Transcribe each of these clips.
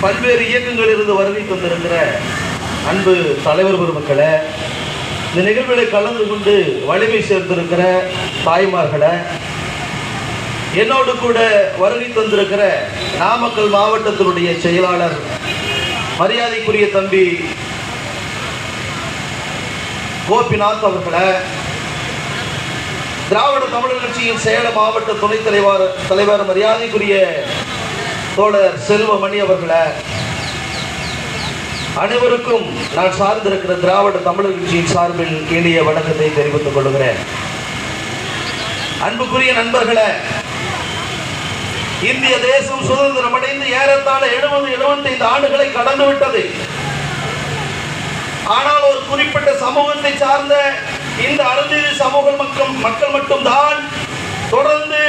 பல்வேறு இயக்கங்களில் இருந்து வருகை தந்திருக்கிற அன்பு தலைவர் பெருமக்களை இந்த நிகழ்வில் கலந்து கொண்டு வலிமை சேர்ந்திருக்கிற தாய்மார்களை என்னோடு கூட வருகை தந்திருக்கிற நாமக்கல் மாவட்டத்தினுடைய செயலாளர் மரியாதைக்குரிய தம்பி கோபிநாத் அவர்களை திராவிட தமிழர் கட்சியின் சேலம் மாவட்ட துணைத் தலைவர் தலைவர் மரியாதைக்குரிய தோழர் செல்வமணி அவர்களை அனைவருக்கும் நான் சார்ந்திருக்கிற திராவிட தமிழர் கட்சியின் சார்பில் இனிய வணக்கத்தை தெரிவித்துக் கொள்கிறேன். அன்புக்குரிய நண்பர்களே இந்திய தேசம் சுதந்திரம் அடைந்து ஏறத்தாழ எழுபது எழுபத்தைந்து ஆண்டுகளை கடந்து விட்டது ஆனால் ஒரு குறிப்பிட்ட சமூகத்தை சார்ந்த இந்த அருந்ததி சமூக மக்கள் மக்கள் மட்டும்தான் தொடர்ந்து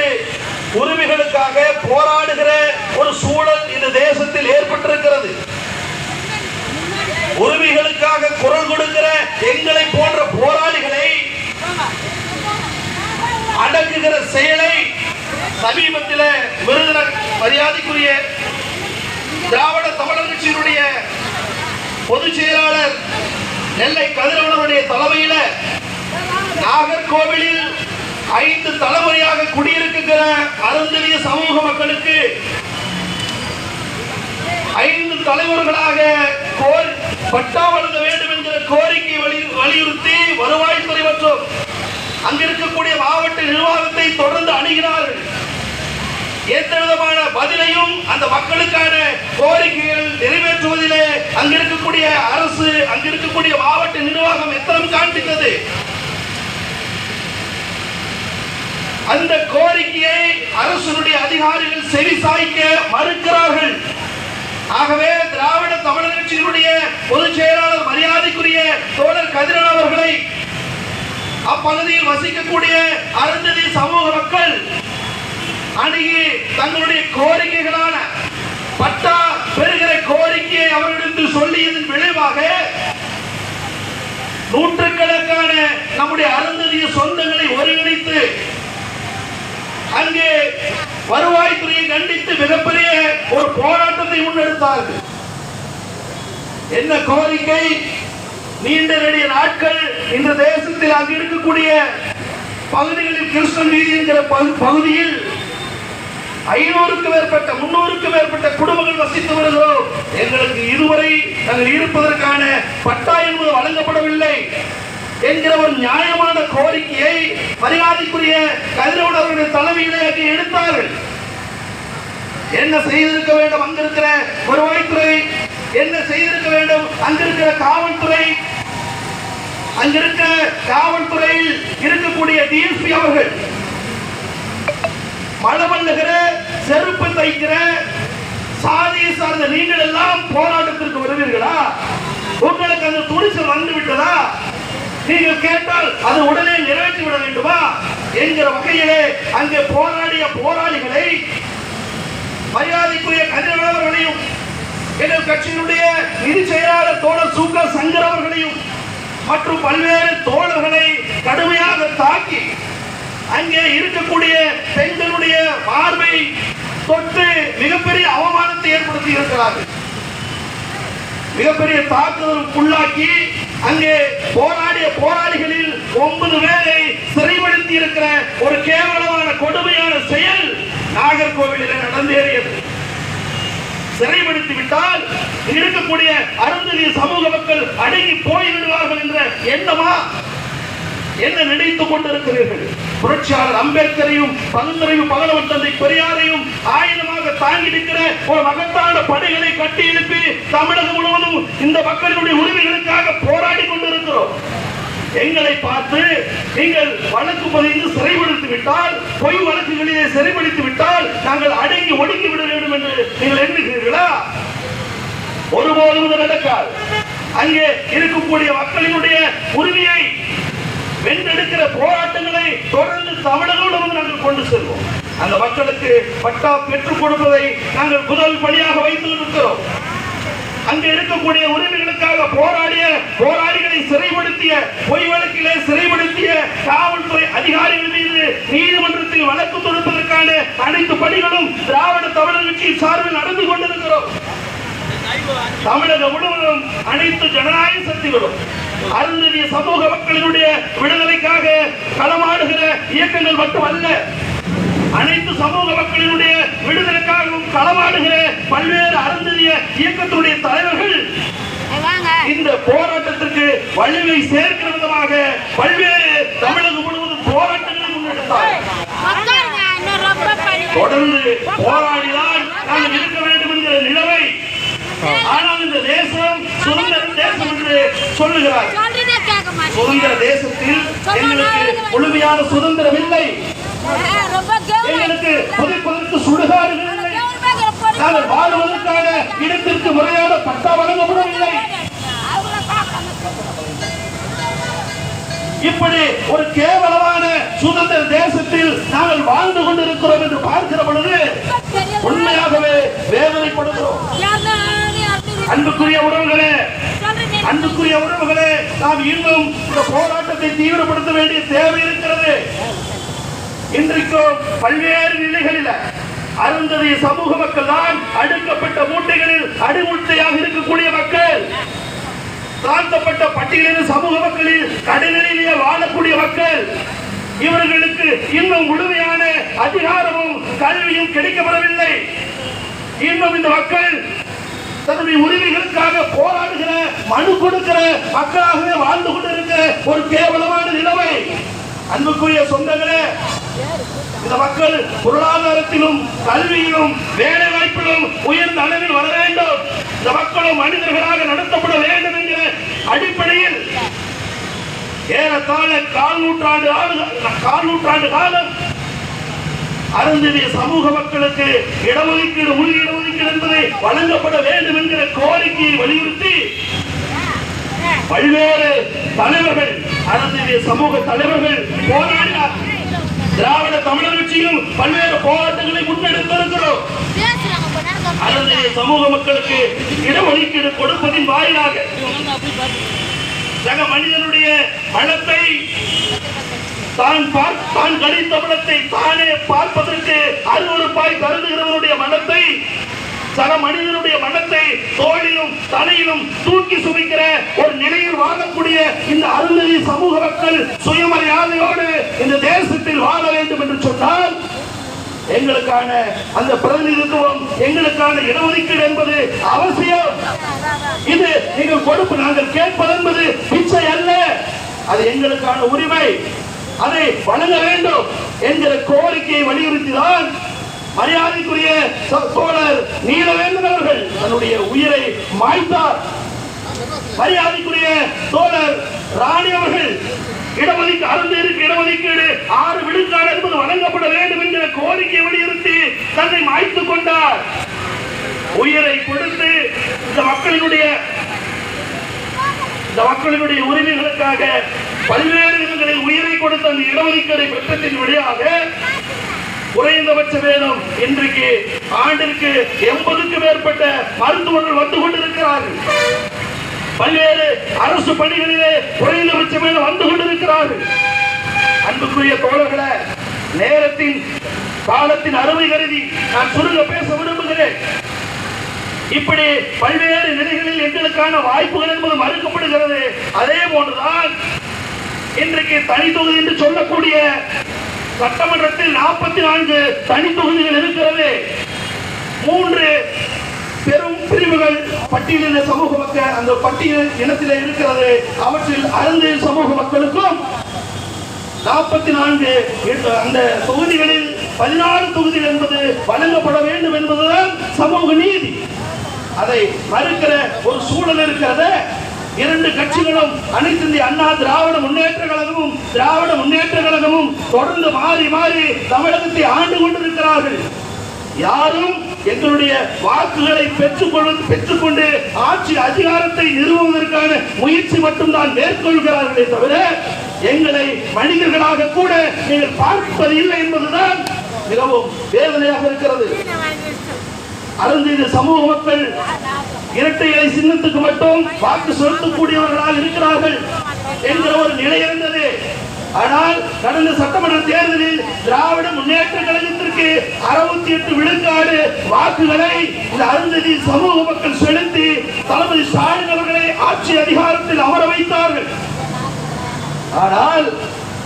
உரிமைகளுக்காக போராடுகிற ஒரு சூழல் இந்த தேசத்தில் ஏற்பட்டிருக்கிறது. உரிமைகளுக்காக குரல் கொடுக்கிற எங்களை போன்ற போராளிகளை அடக்குகிற செயலை சமீபத்தில் விருதுநர் மரியாதைக்குரிய திராவிட தமிழர் கட்சியினுடைய பொதுச் செயலாளர் நெல்லை கதிரவனுடைய தலைமையில நாகர்கோவிலில் ஐந்து தலைமுறையாக சமூக ஐந்து தலைவர்களாக பட்டா வழங்க வேண்டும் என்கிற கோரிக்கை வலியுறுத்தி வருவாய்த்துறை மற்றும் அங்கிருக்கக்கூடிய மாவட்ட நிர்வாகத்தை தொடர்ந்து அணுகினார்கள். எந்த விதமான பதிலையும் அந்த மக்களுக்கான கோரிக்கைகள் நிறைவேற்றுவதிலே அங்கிருக்கக்கூடிய அரசு அங்கிருக்கக்கூடிய மாவட்ட நிர்வாகம் எத்தனம் காண்பித்தது? அந்த கோரிக்கையை அரசனுடைய அதிகாரிகள் செவி சாய்க்க மறுக்கிறார்கள். ஆகவே திராவிட தமிழர் கட்சியினுடைய பொதுச் செயலாளர் மரியாதைக்குரிய தோழர் கதிரன் அவர்களை அப்பகுதியில் வசிக்கக்கூடிய அருந்ததி சமூக மக்கள் அணுகி தங்களுடைய கோரிக்கைகளான பட்டா பெறுகிற கோரிக்கையை அவர்களிடத்தில் சொல்லியதன் விளைவாக நூற்றுக்கணக்கான நம்முடைய அருந்ததிய சொந்தங்களை ஒருங்கிணைத்து அங்கே வருவாய்த்துறையை கண்டித்து மிகப்பெரிய ஒரு போராட்டத்தை முன்னெடுத்தார்கள். என்ன கோரிக்கை? நீண்ட நெடிய நாட்கள் இந்த தேசத்தில் அங்கு இருக்கக்கூடிய பகுதிகளில் கிருஷ்ணன் வீதி என்கிற பகுதியில் ஐநூறுக்கு மேற்பட்ட முன்னூறுக்கு மேற்பட்ட குடும்பங்கள் வசித்து வருகிறோம். எங்களுக்கு இதுவரை நாங்கள் இருப்பதற்கான பட்டா என்பது வழங்கப்படவில்லை என்கிற ஒரு நியாயமான கோரிக்கையை மரியாதைக்குரிய கதிரவன் அவர்களுடைய தலைமையிலே எடுத்தார்கள். என்ன செய்திருக்க வேண்டும்? அங்கிருக்கிற வருவாய்த்துறை. என்ன செய்திருக்க வேண்டும்? அங்கிருக்கிற காவல்துறை. அங்கிருக்கிற காவல்துறையில் இருக்கக்கூடிய டிஎஸ்பி அவர்கள். மழவல்லுகிற செருப்பு தைக்கிற சாதியை சார்ந்த நீங்கள் எல்லாம் போராட்டத்திற்கு வருவீர்களா? உங்களுக்கு அந்த துணிச்சல் வந்து விட்டதா நீங்கள் கேட்டால் அது உடனே நிறைவேற்றி விட வேண்டுமா? என்கிற வகையிலே அங்கே போராடிய போராளிகளை மரியாதைக்குரிய கதிரவர்களையும் எங்கள் கட்சியினுடைய நிதி செயலாளர் தோழர் சூக்க சங்கர் அவர்களையும் மற்றும் பல்வேறு தோழர்களை கடுமையாக தாக்கி அங்கே இருக்கக்கூடிய பெண்களுடைய பார்வை தொட்டு மிகப்பெரிய அவமானத்தை ஏற்படுத்தி இருக்கிறார்கள். மிகப்பெரிய தாக்குதலுக்குள்ளாக்கி அங்கே போராடிய போராளிகளில் ஒன்பது பேரை சிறைப்படுத்தி இருக்கிற ஒரு கேவலமான கொடுமையான செயல் நாகர்கோவிலில் நடந்தேறியது. சிறைப்படுத்தி விட்டால் இருக்கக்கூடிய அருந்ததி சமூக மக்கள் அடங்கி போய்விடுவார்கள் என்ற எண்ணமா? என்ன நினைத்துக் கொண்டிருக்கிறீர்கள்? புரட்சியாளர் அம்பேத்கரையும் பகுந்தரையும் பகலவன் தந்தை பெரியாரையும் ஆயிரம் தாங்கி நிற்கிற ஒரு மகத்தான படைகளை கட்டி எழுப்பி தமிழகம் முழுவதும் இந்த மக்களுடைய உரிமைகளுக்காக போராடி கொண்டிருக்கிறோம். எங்களை பார்த்து நீங்கள் வழக்கு பதிந்து சிறைப்படுத்தி விட்டால் பொய் வழக்குகளிலே சிறைப்படுத்தி விட்டால் நாங்கள் அடங்கி ஒடுங்கி விட வேண்டும் என்று நீங்கள் எண்ணுகிறீர்களா? ஒருபோதும் நடக்காது. அங்கே இருக்கக்கூடிய மக்களினுடைய உரிமையை வென்றெடுக்கிற போராட்டங்களை தொடர்ந்து தமிழகோடு நாங்கள் கொண்டு செல்வோம். அந்த மக்களுக்கு பட்டா பெற்றுக் கொடுப்பதை நாங்கள் முதல் பணியாக வைத்து இருக்கிறோம் அங்கு இருக்கக்கூடிய உரிமைகளுக்காக போராடிய போராளிகளை சிறைப்படுத்திய பொய் வழக்கிலே சிறைப்படுத்திய காவல்துறை அதிகாரிகள் மீது நீதிமன்றத்தில் வழக்கு தொடுப்பதற்கான அனைத்து பணிகளும் திராவிட தமிழர் கட்சியின் சார்பில் நடந்து கொண்டிருக்கிறோம். தமிழக முழுவதும் அனைத்து ஜனநாயக சக்திகளும் அருந்ததிய சமூக மக்களினுடைய விடுதலைக்காக களமாடுகிற இயக்கங்கள் மட்டுமல்ல அனைத்து சமூக மக்களினுடைய விடுதலைக்காகவும் களமாடுகிற பல்வேறு அருந்ததிய இயக்கத்தினுடைய தலைவர்கள் இந்த போராட்டத்திற்கு வலிமை சேர்க்கிற விதமாக பல்வேறு தமிழகம் முழுவதும் போராட்டங்களை முன்னெடுத்தார் தொடர்ந்து போராடிதான் நாங்கள் இருக்க வேண்டும் என்கிற நிலவை ஆனால் இந்த தேசம் சுதந்திர தேசம் என்று சொல்லுகிறார் சுதந்திர தேசத்தில் எங்களுக்கு முழுமையான சுதந்திரம் இல்லை. எங்களுக்கு புதைப்பதற்கு சுடுகாடுகள் இல்லை. நாங்கள் வாழ்வதற்கான இடத்திற்கு முறையான பட்டா வழங்கப்படவில்லை இப்படி ஒரு கேவலமான சுதந்திர தேசத்தில் நாங்கள் வாழ்ந்து கொண்டிருக்கிறோம் என்று பார்க்கிற பொழுது உண்மையாகவே வேதனைப்படுகிறோம். அன்புக்குரிய உறவுகளே அன்புக்குரிய உறவுகளே நாம் இன்னும் இந்த போராட்டத்தை தீவிரப்படுத்த வேண்டிய தேவை இருக்கிறது. இன்றைக்கும் பல்வேறு நிலைகளில் அருந்ததிய சமூக மக்கள் தான் அடுக்கப்பட்ட மூட்டைகளில் அடிமுட்டையாக இருக்கக்கூடிய மக்கள். தாழ்த்தப்பட்ட பட்டியலின் சமூக மக்களில் கடைநிலையிலேயே வாழக்கூடிய மக்கள். இவர்களுக்கு இன்னும் முழுமையான அதிகாரமும் கல்வியும் கிடைக்கப்படவில்லை. இன்னும் இந்த மக்கள் தன்னுடைய உரிமைகளுக்காக போராடுகிற மனு கொடுக்கிற மக்களாகவே வாழ்ந்து கொண்டிருக்கிற ஒரு கேவலமான நிலைமை. அன்புக்குரிய சொந்தங்களே இந்த மக்கள் பொருளாதாரத்திலும் கல்வியிலும் வேலை வாய்ப்பிலும் உயர்ந்த அளவில் வர வேண்டும். இந்த மக்களும் மனிதர்களாக நடத்தப்பட வேண்டும் என்கிற அடிப்படையில் ஏறத்தாழ கால் நூற்றாண்டு கால் நூற்றாண்டு காலம் அருந்ததிய சமூக மக்களுக்கு இடஒதுக்கீடு உள் இடஒதுக்கீடு என்பதை வழங்கப்பட வேண்டும் என்கிற கோரிக்கையை வலியுறுத்தி பல்வேறு தலைவர்கள் அருந்ததிய சமூக தலைவர்கள் போராடினார் திராவிட தமிழர் கட்சியும் பல்வேறு போராட்டங்களை முன்னெடுத்திருக்கிறோம். அருந்ததிய சமூக மக்களுக்கு இடஒதுக்கீடு கொடுப்பதின் வாயிலாக சக மனிதனுடைய வளத்தை தான் தான் கடித்த பலத்தை தானே பார்ப்பதற்கு அருவருப்பாய் கருதுகிறவனுடைய மனத்தை சக மனிதனுடைய மனத்தை தோளிலும் தலையிலும் தூக்கி சுமைக்கிற ஒரு நிலையில் வாழக்கூடிய இந்த அருந்ததி சமூக மக்கள் சுயமரியாதையோடு இந்த தேசத்தில் வாழ வேண்டும் என்று சொன்னால் எங்களுக்கான அந்த பிரதிநிதித்துவம் எங்களுக்கான இடஒதுக்கீடு என்பது அவசியம். இது நீங்கள் கொடுப்பு நாங்கள் கேட்பது என்பது பிச்சை அல்ல. அது எங்களுக்கான உரிமை. அதை வழங்க வேண்டும் என்கிற கோரிக்கையை வலியுறுத்திதான் மரியாதைக்குரிய ச- தோழர் நீலவேந்தன் அவர்கள் தன்னுடைய உயிரை மாய்த்தார். மரியாதைக்குரிய தோழர் ராணி அவர்கள் இடஒதுக்கு அருந்தேருக்கு இடஒதுக்கீடு ஆறு விழுக்காடு என்பது வழங்கப்பட வேண்டும் என்கிற கோரிக்கையை வலியுறுத்தி தன்னை மாய்த்துக் கொண்டார். உயிரை கொடுத்து இந்த மக்களினுடைய இந்த மக்களினுடைய உரிமைகளுக்காக பல்வேறு இடங்களில் உயிரை கொடுத்த அந்த இடஒதுக்கீடு பெற்றத்தின் வழியாக குறைந்தபட்ச வேதம் இன்றைக்கு ஆண்டிற்கு எண்பதுக்கு மேற்பட்ட மருத்துவர்கள் வந்து கொண்டிருக்கிறார்கள். பல்வேறு அரசு பணிகளிலே குறைந்தபட்ச வேதம் வந்து கொண்டிருக்கிறார்கள். அன்புக்குரிய தோழர்களை நேரத்தின் காலத்தின் அருமை கருதி நான் சுருங்க பேச விரும்புகிறேன். இப்படி பல்வேறு நிலைகளில் எங்களுக்கான வாய்ப்புகள் என்பது மறுக்கப்படுகிறது. அதே போன்றுதான் இன்றைக்கு தனி தொகுதி என்று சொல்லக்கூடிய சட்டமன்றத்தில் நாற்பத்தி நான்கு தனி தொகுதிகள் இருக்கிறது. மூன்று பெரும் பிரிவுகள் பட்டியலின சமூக மக்கள் அந்த பட்டியல் இனத்தில் இருக்கிறது. அவற்றில் அருந்த சமூக மக்களுக்கும் நாற்பத்தி நான்கு அந்த தொகுதிகளில் பதினாறு தொகுதிகள் என்பது வழங்கப்பட வேண்டும் என்பதுதான் சமூக நீதி. அதை மறுக்கிற ஒரு சூழல் இருக்கிறது. இரண்டு கட்சிகளும் அனைத்து இந்திய அண்ணா திராவிட முன்னேற்ற கழகமும் திராவிட முன்னேற்ற கழகமும் தொடர்ந்து மாறி மாறி தமிழகத்தை ஆண்டு கொண்டிருக்கிறார்கள். யாரும் எங்களுடைய வாக்குகளை பெற்றுக்கொண்டு பெற்றுக்கொண்டு ஆட்சி அதிகாரத்தை நிறுவுவதற்கான முயற்சி மட்டும்தான் மேற்கொள்கிறார்களே தவிர எங்களை மனிதர்களாக கூட நீங்கள் பார்ப்பது இல்லை என்பதுதான் மிகவும் வேதனையாக இருக்கிறது. அருந்தீது சமூக மக்கள் இரட்டை இலை சின்னத்துக்கு மட்டும் வாக்கு செலுத்தக்கூடியவர்களாக இருக்கிறார்கள் என்கிற ஒரு நிலை இருந்தது. ஆனால் கடந்த சட்டமன்ற தேர்தலில் திராவிட முன்னேற்ற கழகத்திற்கு அறுபத்தி எட்டு விழுக்காடு வாக்குகளை இந்த அருந்ததி சமூக மக்கள் செலுத்தி தளபதி ஸ்டாலின் அவர்களை ஆட்சி அதிகாரத்தில் அமர வைத்தார்கள். ஆனால்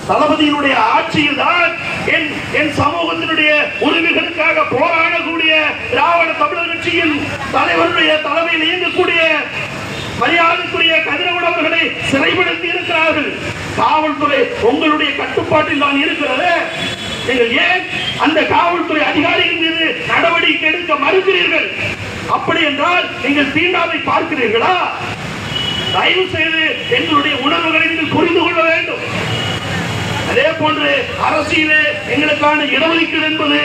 தளபதியினுடைய ஆட்சியில் தான் என் என் சமூகத்தினுடைய உரிமைகளுக்காக போராடக்கூடிய திராவிட தமிழர் கட்சியின் தலைவருடைய தலைமையில் இயங்கக்கூடிய மரியாதைக்குரிய கதிரவுடவர்களை சிறைப்படுத்தி இருக்கிறார்கள். காவல்துறை உங்களுடைய கட்டுப்பாட்டில் தான் இருக்கிறது. நீங்கள் ஏன் அந்த காவல்துறை அதிகாரிகள் மீது நடவடிக்கை எடுக்க மறுக்கிறீர்கள்? அப்படி என்றால் நீங்கள் தீண்டாமை பார்க்கிறீர்களா? தயவு செய்து எங்களுடைய உணர்வுகளை நீங்கள் புரிந்து கொள்ள வேண்டும். அதே போன்று அரசியலே எங்களுக்கான இடஒதுக்கீடு என்பது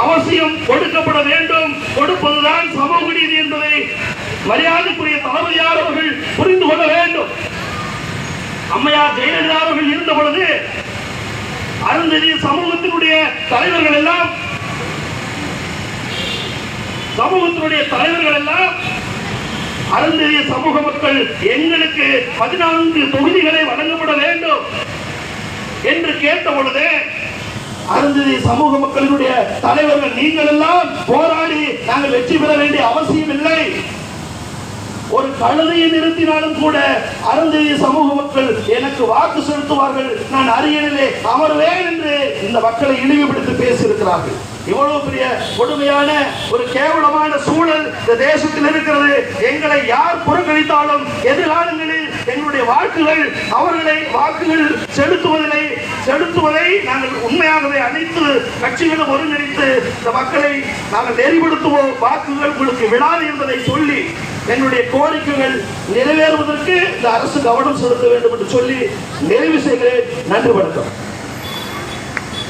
அவசியம் கொடுக்கப்பட வேண்டும். கொடுப்பதுதான் சமூக நீதி என்பதை மரியாதைக்குரிய தளபதியார் அவர்கள் புரிந்து கொள்ள வேண்டும். அம்மையார் ஜெயலலிதா அவர்கள் இருந்த பொழுது அருந்ததி சமூகத்தினுடைய தலைவர்கள் எல்லாம் சமூகத்தினுடைய தலைவர்கள் எல்லாம் அருந்ததிய சமூக மக்கள் எங்களுக்கு பதினான்கு தொகுதிகளை வழங்கப்பட வேண்டும். என்று கேட்ட பொழுது அருந்ததி சமூக மக்களினுடைய தலைவர்கள் நீங்கள் எல்லாம் போராடி நாங்கள் வெற்றி பெற வேண்டிய அவசியம் இல்லை ஒரு கழுதையை நிறுத்தினாலும் கூட அருந்ததி சமூக மக்கள் எனக்கு வாக்கு செலுத்துவார்கள். நான் அரியணிலே அமர்வேன் என்று இந்த மக்களை இழிவுபடுத்தி பேசியிருக்கிறார்கள். இவ்வளவு பெரிய கொடுமையான ஒரு கேவலமான சூழல் இந்த தேசத்தில் இருக்கிறது. எங்களை யார் பொறுக்க வாக்குகள் அவர்களை வாக்குகள் செலுத்துவதில்லை. செலுத்துவதை நாங்கள் உண்மையாகவே அனைத்து கட்சிகளும் ஒருங்கிணைத்து இந்த மக்களை நாங்கள் நெறிப்படுத்துவோம். வாக்குகள் உங்களுக்கு விழாது என்பதை சொல்லி எங்களுடைய கோரிக்கைகள் நிறைவேறுவதற்கு இந்த அரசு கவனம் செலுத்த வேண்டும் என்று சொல்லி நிறைவு செய்கிறேன். நன்றி வணக்கம்.